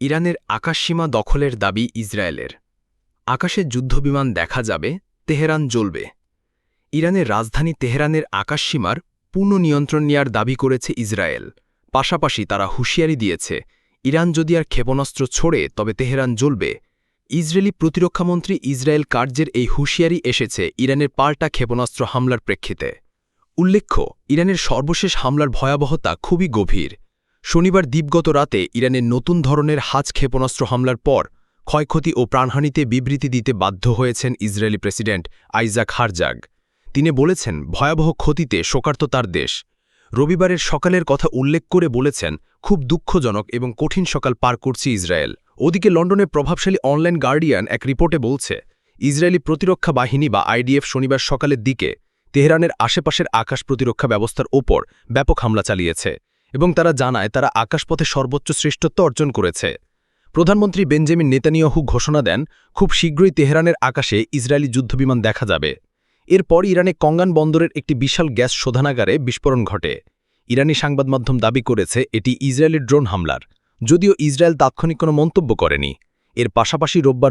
ইরানের আকাশসীমা দখলের দাবি ইসরায়েলের। আকাশে যুদ্ধবিমান দেখা যাবে, তেহরান জ্বলবে। ইরানের রাজধানী তেহরানের আকাশসীমার পূর্ণ নিয়ন্ত্রণ নেয়ার দাবি করেছে ইসরায়েল। পাশাপাশি তারা হুঁশিয়ারি দিয়েছে, ইরান যদি আর ক্ষেপণাস্ত্র ছোড়ে, তবে তেহরান জ্বলবে। ইসরায়েলি প্রতিরক্ষামন্ত্রী ইসরায়েল কার্যের এই হুঁশিয়ারি এসেছে ইরানের পাল্টা ক্ষেপণাস্ত্র হামলার প্রেক্ষিতে। উল্লেখ্য, ইরানের সর্বশেষ হামলার ভয়াবহতা খুবই গভীর। শনিবার দ্বীপগত রাতে ইরানের নতুন ধরনের হাজ ক্ষেপণাস্ত্র হামলার পর ক্ষয়ক্ষতি ও প্রাণহানিতে বিবৃতি দিতে বাধ্য হয়েছেন ইসরায়েলি প্রেসিডেন্ট আইজাক হারজাগ। তিনি বলেছেন, ভয়াবহ ক্ষতিতে শোকার্ত তার দেশ। রবিবারের সকালের কথা উল্লেখ করে বলেছেন, খুব দুঃখজনক এবং কঠিন সকাল পার করছে ইসরায়েল। ওদিকে লন্ডনের প্রভাবশালী অনলাইন গার্ডিয়ান এক রিপোর্টে বলছে, ইসরায়েলি প্রতিরক্ষা বাহিনী বা আইডিএফ শনিবার সকালের দিকে তেহরানের আশেপাশের আকাশ প্রতিরক্ষা ব্যবস্থার ওপর ব্যাপক হামলা চালিয়েছে। এবং তারা জানায়, তারা আকাশপথে সর্বোচ্চ শ্রেষ্ঠত্ব অর্জন করেছে। প্রধানমন্ত্রী বেঞ্জামিন নেতানিয়াহু ঘোষণা দেন, খুব শীঘ্রই তেহরানের আকাশে ইসরায়েলি যুদ্ধবিমান দেখা যাবে। এরপর ইরানে কঙ্গান বন্দরের একটি বিশাল গ্যাস শোধনাগারে বিস্ফোরণ ঘটে। ইরানি সাংবাদ মাধ্যম দাবি করেছে, এটি ইসরায়েলের ড্রোন হামলার। যদিও ইসরায়েল তাৎক্ষণিক কোনো মন্তব্য করেনি। এর পাশাপাশি রোববার